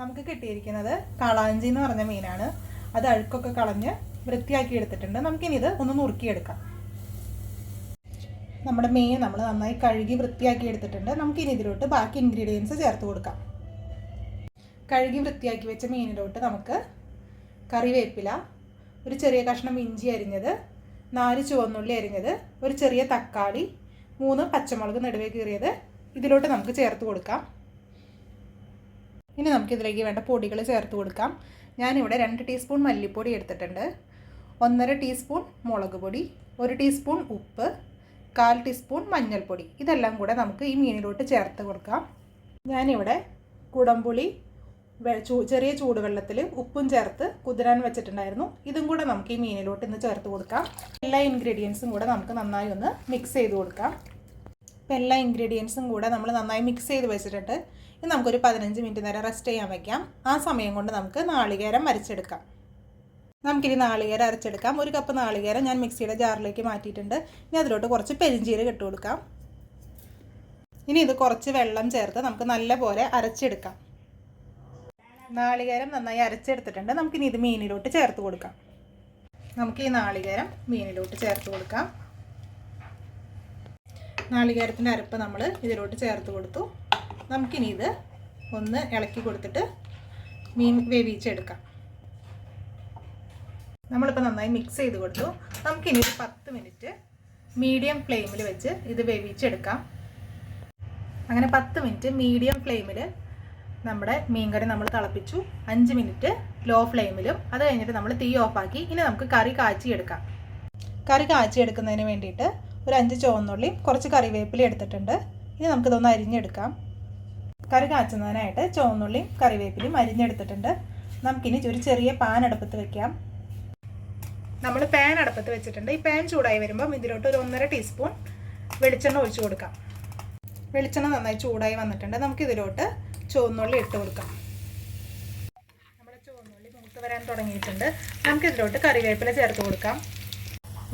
നമുക്ക് കിട്ടിയിരിക്കുന്നത് കാളാഞ്ചി എന്ന് പറഞ്ഞ മീനാണ്. അത് അഴുക്കൊക്കെ കളഞ്ഞ് വൃത്തിയാക്കി എടുത്തിട്ടുണ്ട്. നമുക്കിനി ഇത് ഒന്ന് നുറുക്കിയെടുക്കാം. നമ്മുടെ മീൻ നമ്മൾ നന്നായി കഴുകി വൃത്തിയാക്കി എടുത്തിട്ടുണ്ട്. നമുക്കിനി ഇതിലോട്ട് ബാക്കി ഇൻഗ്രീഡിയൻസ് ചേർത്ത് കൊടുക്കാം. കഴുകി വൃത്തിയാക്കി വെച്ച മീനിലോട്ട് നമുക്ക് കറിവേപ്പില ഒരു ചെറിയ കഷ്ണം ഇഞ്ചി അരിഞ്ഞത് നാല് ചുവന്നുള്ളി അരിഞ്ഞത് ഒരു ചെറിയ തക്കാളി മൂന്ന് പച്ചമുളക് നടുവേ കീറിയത് ഇതിലോട്ട് നമുക്ക് ചേർത്ത് കൊടുക്കാം. ഇനി നമുക്കിതിലേക്ക് വേണ്ട പൊടികൾ ചേർത്ത് കൊടുക്കാം. ഞാനിവിടെ രണ്ട് ടീസ്പൂൺ മല്ലിപ്പൊടി എടുത്തിട്ടുണ്ട്. ഒന്നര ടീസ്പൂൺ മുളക് പൊടി ഒരു ടീസ്പൂൺ ഉപ്പ് കാൽ ടീസ്പൂൺ മഞ്ഞൾപ്പൊടി. ഇതെല്ലാം കൂടെ നമുക്ക് ഈ മീനിലോട്ട് ചേർത്ത് കൊടുക്കാം. ഞാനിവിടെ കുടംപുളി ചെറിയ ചൂടുവെള്ളത്തിൽ ഉപ്പും ചേർത്ത് കുതിരാൻ വെച്ചിട്ടുണ്ടായിരുന്നു. ഇതും കൂടെ നമുക്ക് ഈ മീനിലോട്ട് ഇന്ന് ചേർത്ത് കൊടുക്കാം. എല്ലാ ഇൻഗ്രീഡിയൻസും കൂടെ നമുക്ക് നന്നായി ഒന്ന് മിക്സ് ചെയ്ത് കൊടുക്കാം. ഇപ്പം എല്ലാ ഇൻഗ്രീഡിയൻസും കൂടെ നമ്മൾ നന്നായി മിക്സ് ചെയ്ത് വെച്ചിട്ടിട്ട് ഇത് നമുക്കൊരു പതിനഞ്ച് മിനിറ്റ് നേരം റെസ്റ്റ് ചെയ്യാൻ വയ്ക്കാം ആ സമയം കൊണ്ട് നമുക്ക് നാളികേരം അരച്ചെടുക്കാം. നമുക്കിനി നാളികേരം അരച്ചെടുക്കാം. ഒരു കപ്പ് നാളികേരം ഞാൻ മിക്സിയുടെ ജാറിലേക്ക് മാറ്റിയിട്ടുണ്ട്. ഇനി അതിലോട്ട് കുറച്ച് പെരിഞ്ചീരകം ഇട്ട് കൊടുക്കാം. ഇനി ഇത് കുറച്ച് വെള്ളം ചേർത്ത് നമുക്ക് നല്ലപോലെ അരച്ചെടുക്കാം. നാളികേരം നന്നായി അരച്ചെടുത്തിട്ടുണ്ട്. നമുക്കിനി ഇത് മീനിലോട്ട് ചേർത്ത് കൊടുക്കാം. നമുക്ക് ഈ നാളികേരം മീനിലോട്ട് ചേർത്ത് കൊടുക്കാം. നാളികേരത്തിന്റെ അരപ്പ് നമ്മൾ ഇതിലോട്ട് ചേർത്ത് കൊടുത്തു. നമുക്കിനി ഇത് ഒന്ന് ഇളക്കി കൊടുത്തിട്ട് മീൻ വേവിച്ചെടുക്കാം. നമ്മളിപ്പോൾ നന്നായി മിക്സ് ചെയ്ത് കൊടുത്തു. നമുക്കിനി ഒരു പത്ത് മിനിറ്റ് മീഡിയം ഫ്ലെയിമിൽ വെച്ച് ഇത് വേവിച്ചെടുക്കാം. അങ്ങനെ പത്ത് മിനിറ്റ് മീഡിയം ഫ്ലെയിമിൽ നമ്മുടെ മീൻകറി നമ്മൾ തിളപ്പിച്ചു. അഞ്ച് മിനിറ്റ് ലോ ഫ്ലെയിമിലും. അത് കഴിഞ്ഞിട്ട് നമ്മൾ തീ ഓഫാക്കി. ഇനി നമുക്ക് കറി കാച്ചിയെടുക്കാം. കറി കാച്ചിയെടുക്കുന്നതിന് വേണ്ടിയിട്ട് ഒരു അഞ്ച് ചുവന്നുള്ളിയും കുറച്ച് കറിവേപ്പില എടുത്തിട്ടുണ്ട്. ഇനി നമുക്കിതൊന്ന് അരിഞ്ഞെടുക്കാം. കറി കാച്ചുന്നതിനായിട്ട് ചുവന്നുള്ളിയും കറിവേപ്പിലയും അരിഞ്ഞെടുത്തിട്ടുണ്ട്. നമുക്കിനി ഒരു ചെറിയ പാൻ അടുപ്പത്ത് വെക്കാം. നമ്മൾ പാൻ അടുപ്പത്ത് വെച്ചിട്ടുണ്ട്. ഈ പാൻ ചൂടായി വരുമ്പം ഇതിലോട്ട് ഒരു ഒന്നര ടീസ്പൂൺ വെളിച്ചെണ്ണ ഒഴിച്ചു കൊടുക്കാം. വെളിച്ചെണ്ണ നന്നായി ചൂടായി വന്നിട്ടുണ്ട്. നമുക്കിതിലോട്ട് ചുവന്നുള്ളി ഇട്ട് കൊടുക്കാം. നമ്മുടെ ചുവന്നുള്ളി മൂത്ത് വരാൻ തുടങ്ങിയിട്ടുണ്ട്. നമുക്കിതിലോട്ട് കറിവേപ്പില ചേർത്ത് കൊടുക്കാം.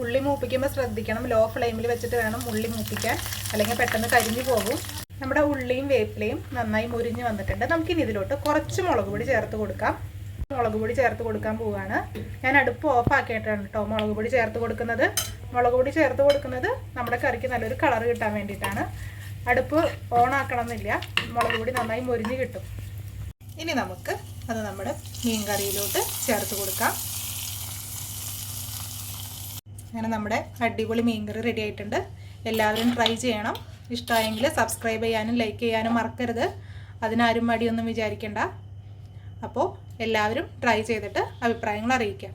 ഉള്ളി മൂപ്പിക്കുമ്പോൾ ശ്രദ്ധിക്കണം. ലോ ഫ്ലെയിമിൽ വെച്ചിട്ട് വേണം ഉള്ളി മൂപ്പിക്കാൻ. അല്ലെങ്കിൽ പെട്ടെന്ന് കരിഞ്ഞു പോകും. നമ്മുടെ ഉള്ളിയും വേപ്പിലയും നന്നായി മുരിഞ്ഞ് വന്നിട്ടുണ്ട്. നമുക്കിനി ഇതിലോട്ട് കുറച്ച് മുളക് പൊടി ചേർത്ത് കൊടുക്കാം. മുളക് പൊടി ചേർത്ത് കൊടുക്കാൻ പോവുകയാണ് ഞാൻ അടുപ്പ് ഓഫ് ആക്കിയിട്ടാണ് കേട്ടോ മുളക് പൊടി ചേർത്ത് കൊടുക്കുന്നത്. മുളക് പൊടി ചേർത്ത് കൊടുക്കുന്നത് നമ്മുടെ കറിക്ക് നല്ലൊരു കളർ കിട്ടാൻ വേണ്ടിയിട്ടാണ്. അടുപ്പ് ഓൺ ആക്കണമെന്നില്ല. മുളക് പൊടി നന്നായി മുരിഞ്ഞ് കിട്ടും. ഇനി നമുക്ക് അത് നമ്മുടെ മീൻ കറിയിലോട്ട് ചേർത്ത് കൊടുക്കാം. അങ്ങനെ നമ്മുടെ അടിപൊളി മീൻകറി റെഡി ആയിട്ടുണ്ട്. എല്ലാവരും ട്രൈ ചെയ്യണം. ഇഷ്ടമായെങ്കിൽ സബ്സ്ക്രൈബ് ചെയ്യാനും ലൈക്ക് ചെയ്യാനും മറക്കരുത്. അതിനാരും മടിയൊന്നും വിചാരിക്കേണ്ട. അപ്പോൾ എല്ലാവരും ട്രൈ ചെയ്തിട്ട് അഭിപ്രായങ്ങൾ അറിയിക്കാം